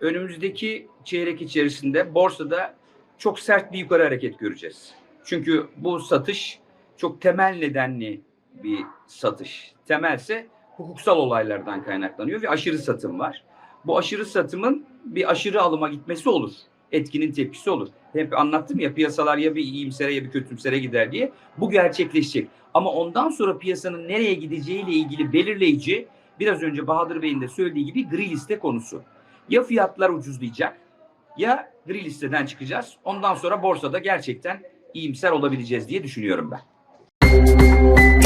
önümüzdeki çeyrek içerisinde borsada çok sert bir yukarı hareket göreceğiz. Çünkü bu satış çok temel nedenli bir satış. Temelse hukuksal olaylardan kaynaklanıyor ve aşırı satım var. Bu aşırı satımın bir aşırı alıma gitmesi olur. Etkinin tepkisi olur. Hep anlattım ya piyasalar ya bir iyimsere ya bir kötümsere gider diye. Bu gerçekleşecek. Ama ondan sonra piyasanın nereye gideceğiyle ilgili belirleyici biraz önce Bahadır Bey'in de söylediği gibi gri liste konusu ya fiyatlar ucuzlayacak ya gri listeden çıkacağız. Ondan sonra borsada gerçekten iyimser olabileceğiz diye düşünüyorum ben.